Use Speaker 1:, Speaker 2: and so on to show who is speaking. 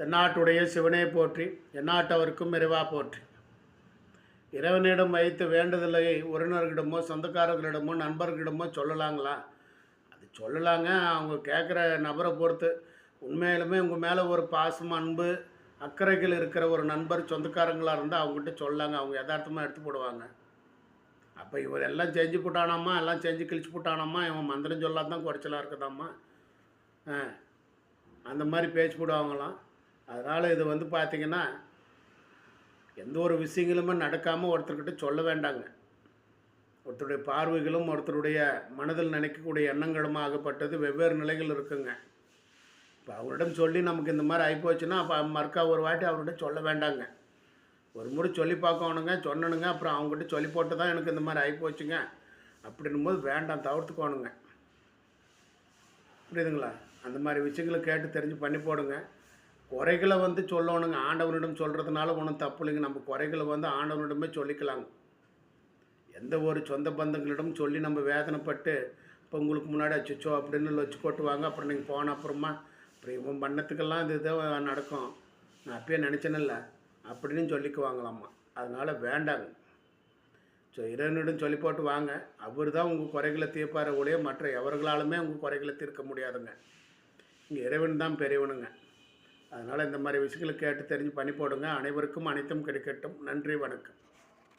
Speaker 1: தென்னாட்டுடைய சிவனே போற்றி எந்நாட்டவருக்கும் இறைவா போற்றி. இறைவனிடம் வைத்து வேண்டுதலை உறவினர்களிடமோ சொந்தக்காரர்களிடமோ நண்பர்களிடமோ சொல்லலாங்களா? அது சொல்லலாங்க. அவங்க கேட்குற நபரை பொறுத்து. உண்மையிலுமே உங்கள் மேலே ஒரு பாசம் அன்பு அக்கறைகள் இருக்கிற ஒரு நண்பர் சொந்தக்காரங்களாக இருந்தால் அவங்ககிட்ட சொல்லலாங்க. அவங்க யதார்த்தமாக எடுத்து போடுவாங்க. அப்போ இவர் எல்லாம் செஞ்சு போட்டானாம்மா எல்லாம் செஞ்சு கிழிச்சு போட்டானாம்மா இவன் மந்திரம் சொல்லாதான் குறைச்சலாக இருக்குதாம்மா? ஆ அந்த மாதிரி பேச்சு போடுவாங்களாம். அதனால் இது வந்து பார்த்திங்கன்னா எந்த ஒரு விஷயங்களுமே நடக்காமல் ஒருத்தர்கிட்ட சொல்ல வேண்டாங்க. ஒருத்தருடைய பார்வைகளும் ஒருத்தருடைய மனதில் நினைக்கக்கூடிய எண்ணங்களும் ஆகப்பட்டது. வெவ்வேறு நிலைகள் இருக்குங்க. இப்போ அவரிடம் சொல்லி நமக்கு இந்த மாதிரி ஆகிப்போச்சுன்னா அப்போ மறுக்கா ஒரு வாட்டி அவர்கிட்ட சொல்ல வேண்டாங்க. ஒரு முறை சொல்லி பார்க்கணுங்க சொன்னனுங்க அப்புறம் அவங்ககிட்ட சொல்லி போட்டு தான் எனக்கு இந்த மாதிரி ஆகிப்போச்சுங்க அப்படின்னும் போது வேண்டாம் தவிர்த்துக்கோணுங்க. புரியுதுங்களா? அந்த மாதிரி விஷயங்களை கேட்டு தெரிஞ்சு பண்ணி போடுங்க. குறைகளை வந்து சொல்லணுங்க. ஆண்டவனிடம் சொல்கிறதுனால ஒன்றும் தப்பு இல்லைங்க. நம்ம குறைகளை வந்து ஆண்டவனிடமே சொல்லிக்கலாங்க. எந்த ஒரு சொந்த பந்தங்களிடம் சொல்லி நம்ம வேதனைப்பட்டு இப்போ உங்களுக்கு முன்னாடி அச்சோ அப்படின்னு வச்சு கொட்டுவாங்க அப்புறம் நீங்கள் போன அப்புறமா அப்புறம் இவன் பண்ணத்துக்கெல்லாம் இது இதான் நடக்கும். நான் அப்பயே நினச்சேனில்ல அப்படின்னு சொல்லிக்குவாங்களாம்மா. அதனால் வேண்டாங்க. ஸோ இறைவனிடம் சொல்லி போட்டு வாங்க. அவர் தான் உங்கள் குறைகளை தீர்ப்பார ஒழிய மற்ற எவர்களாலுமே உங்கள் குறைகளை தீர்க்க முடியாதுங்க. இங்கே இறைவன் தான் பெரியவனுங்க. அதனால் இந்த மாதிரி விஷயங்களை கேட்டு தெரிஞ்சு பண்ணி போடுங்க. அனைவருக்கும் அனைத்தும் கிடைக்கட்டும். நன்றி வணக்கம்.